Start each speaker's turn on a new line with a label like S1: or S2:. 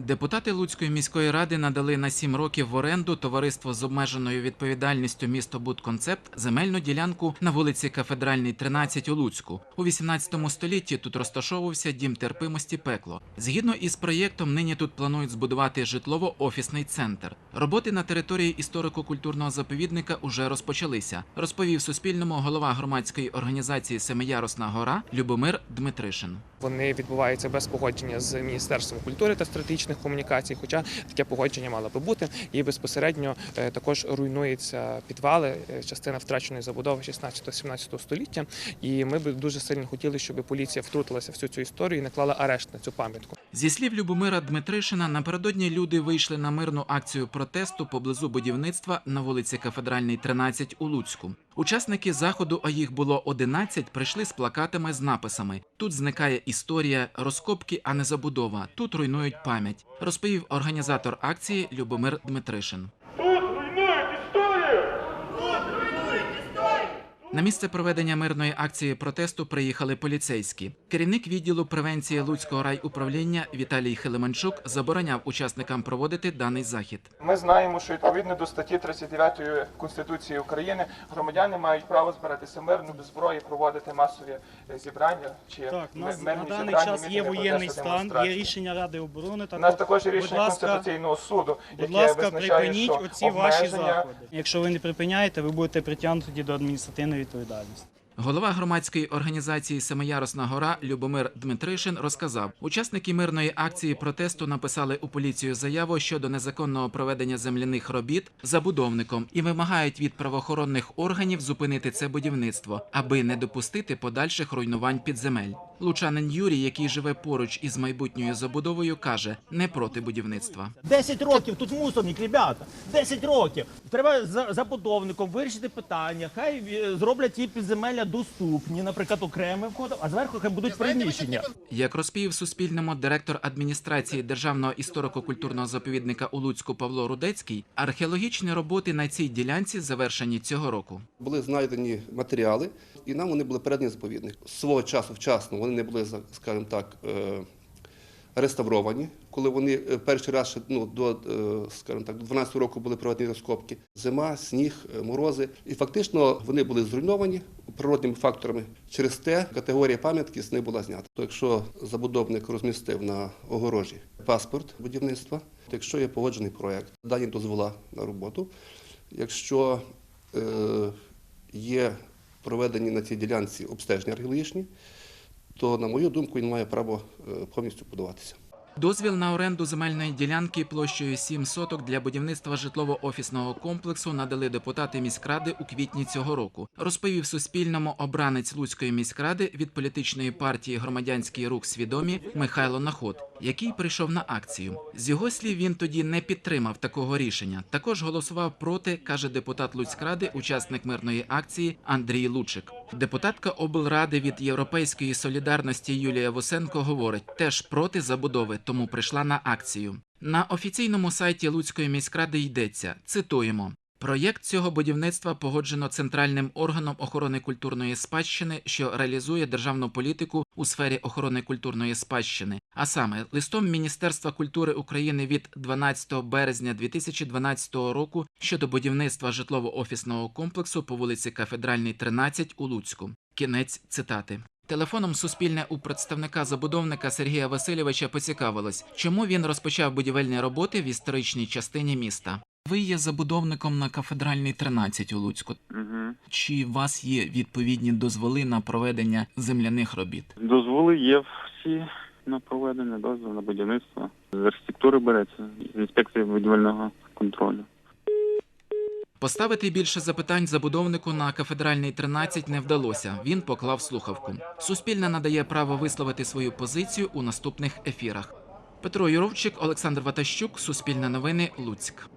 S1: Депутати Луцької міської ради надали на сім років в оренду товариство з обмеженою відповідальністю місто Будконцепт земельну ділянку на вулиці Кафедральній, 13 у Луцьку. У 18 столітті тут розташовувався дім терпимості пекло. Згідно із проєктом, нині тут планують збудувати житлово-офісний центр. Роботи на території історико-культурного заповідника уже розпочалися. Розповів Суспільному голова громадської організації Семиярусна гора Любомир Дмитришин.
S2: Вони відбуваються без погодження з Міністерством культури та стратегічних комунікацій, хоча таке погодження мало би бути. І безпосередньо е, також руйнуються підвали, е, частина втраченої забудови 16-17 століття. І ми б дуже сильно хотіли, щоб поліція втрутилася в всю цю історію і наклала арешт на цю пам'ятку.
S1: Зі слів Любомира Дмитришина, напередодні люди вийшли на мирну акцію протесту поблизу будівництва на вулиці Кафедральній, 13 у Луцьку. Учасники заходу, а їх було 11, прийшли з плакатами з написами: Тут зникає історія, розкопки, а не забудова. Тут руйнують пам'ять, розповів організатор акції Любомир Дмитришин.
S3: Тут руйнують історію!
S1: На місце проведення мирної акції протесту приїхали поліцейські. Керівник відділу превенції Луцького райуправління Віталій Хилиманчук забороняв учасникам проводити даний захід.
S3: Ми знаємо, що відповідно до статті 39 Конституції України громадяни мають право збиратися мирно без зброї, проводити масові е, зібрання чи
S4: Так, у нас
S3: ми-
S4: на даний
S3: зібрання,
S4: час є воєнний стан, є рішення Ради оборони.
S3: У нас також є рішення
S4: ласка,
S3: Конституційного суду,
S4: Будь ласка,
S3: визначає,
S4: припиніть
S3: що
S4: оці ваші
S3: обмеження
S4: заходи. Якщо ви не припиняєте, ви будете притягнуті до адміністративної відповідальності.
S1: Голова громадської організації Семиярусна гора Любомир Дмитришин розказав, учасники мирної акції протесту написали у поліцію заяву щодо незаконного проведення земляних робіт забудовником і вимагають від правоохоронних органів зупинити це будівництво, аби не допустити подальших руйнувань підземель. Лучанин Юрій, який живе поруч із майбутньою забудовою, каже не проти будівництва.
S5: 10 років тут мусорник, ребята. 10 років. Треба за забудовником вирішити питання. Хай зроблять ті підземелля доступні, наприклад, окремим входом, а зверху хай будуть приміщення.
S1: Як розповів Суспільному директор адміністрації Державного історико-культурного заповідника у Луцьку Павло Рудецький, археологічні роботи на цій ділянці завершені цього року.
S6: Були знайдені матеріали, і нам вони були передані заповідник. Свого часу вчасно вони не були, скажімо так, е, реставровані. Коли вони е, перший раз ще, ну, до, е, скажімо так, до 12 року були проведені розкопки. Зима, сніг, морози. І фактично вони були зруйновані природними факторами. Через те категорія пам'ятки з них була знята. То якщо забудовник розмістив на огорожі паспорт будівництва, то якщо є погоджений проект, дані дозвола на роботу, якщо е, є проведені на цій ділянці обстеження археологічні, то, на мою думку, він має право е, повністю подаватися.
S1: Дозвіл на оренду земельної ділянки площею 7 соток для будівництва житлово-офісного комплексу надали депутати міськради у квітні цього року. Розповів Суспільному обранець Луцької міськради від політичної партії Громадянський рух свідомі Михайло Наход, який прийшов на акцію. З його слів, він тоді не підтримав такого рішення. Також голосував проти, каже депутат Луцькради, учасник мирної акції Андрій Лучик. Депутатка облради від Європейської солідарності Юлія Вусенко говорить, теж проти забудови, тому прийшла на акцію. На офіційному сайті Луцької міськради йдеться. Цитуємо. Проєкт цього будівництва погоджено центральним органом охорони культурної спадщини, що реалізує державну політику у сфері охорони культурної спадщини, а саме листом Міністерства культури України від 12 березня 2012 року щодо будівництва житлово-офісного комплексу по вулиці Кафедральній, 13 у Луцьку. Кінець цитати. Телефоном Суспільне у представника забудовника Сергія Васильовича поцікавилось, чому він розпочав будівельні роботи в історичній частині міста. Ви є забудовником на кафедральній 13 у Луцьку.
S7: Угу.
S1: Чи у вас є відповідні дозволи на проведення земляних робіт?
S7: Дозволи є всі на проведення дозволу на будівництво. З архітектури береться, з інспекції будівельного контролю.
S1: Поставити більше запитань забудовнику на кафедральній 13 не вдалося. Він поклав слухавку. Суспільне надає право висловити свою позицію у наступних ефірах. Петро Юровчик, Олександр Ватащук, Суспільне новини, Луцьк.